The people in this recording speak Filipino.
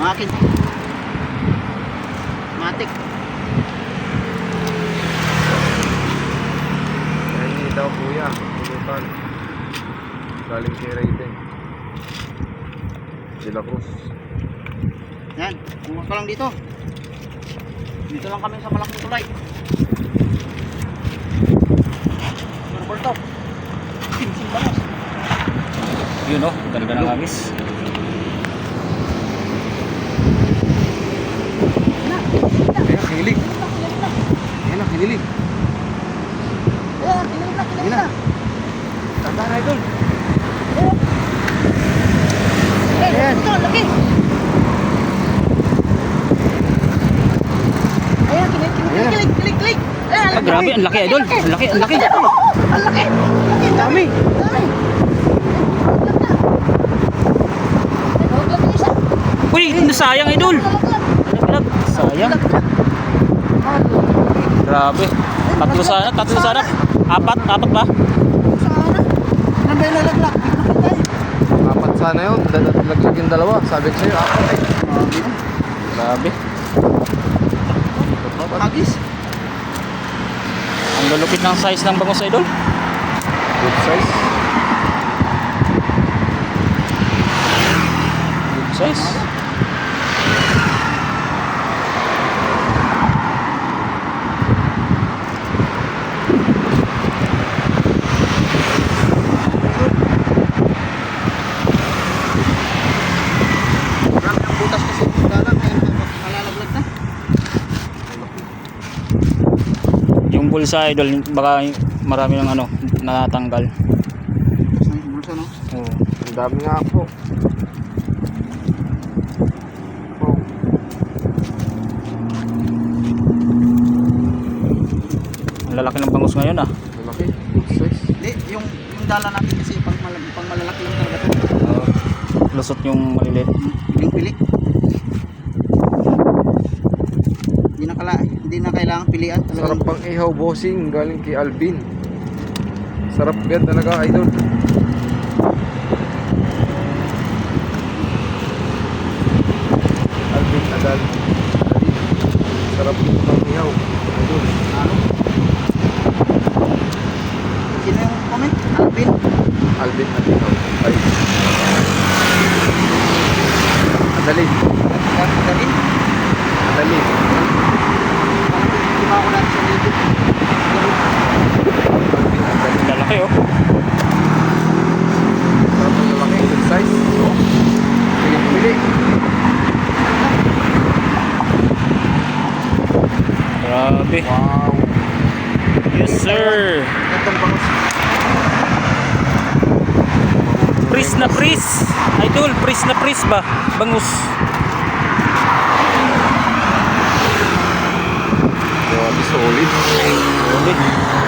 Makin. Matik. Ayun daw kuya. Pulutan. Galing kay Raiden. De La Cruz. Yan. Kumuha ka lang dito. Dito lang kami sa malaking tulay. Roberto. Simsim balas. Yun oh, ganda ng amis. Ayan, kinilig. Ayan, kinilig. Ayan, kinilig na. Tanda na idol. Ayan. Ito, laki. Ayan, kinilig, kinilig, Ayan. kinilig, kinilig, kinilig. Ayan, Ah, grabe, ang laki idol. Ang laki, ang laki. Ang laki. Laki, dami. Dami. Uy, nasayang idol. Sayang. Grabe. Tatlo sana, tatlo sana. Apat, apat ba? Sana. Nandun na laglag. Apat sana yun. Dal- Laglag yung dalawa. Sabi ko sa'yo, apat eh. Grabe. Hagis. Ang lulupit ng size ng bangus idol. Good size. Good size. Marami ang butas kasi yung dalang. Kaya malalaglag na. Yung bulsa idol, baka marami ng ano, natanggal. Butas ng bulsa, no? Oo. Ang dami nga po. Oh. Ang lalaki ng bangus ngayon ah. Size. Hindi, yung, yung dala natin kasi pang, mal pang malalaki lang talaga. Oo. lusot yung maliliit. Yung pili. Hindi na, kala, hindi na kailangan pilian. Sarap Talagang pang ihaw bossing galing kay Alvin. Sarap yan talaga idol. Alvin Adal. Sarap pang ihaw. Idol. ano? Sino yung comment? Alvin? Alvin ihaw. Ay. Adalin. Garin? Adalin. Ba ako natin sa. Ang lalaki oh. Sarap ang lalaki. Good size. Sige, pili. Grabe. Wow. Yes sir. Gandang bangus. Pris na pris. Idol, pris na pris ba? Bangus. Thank you.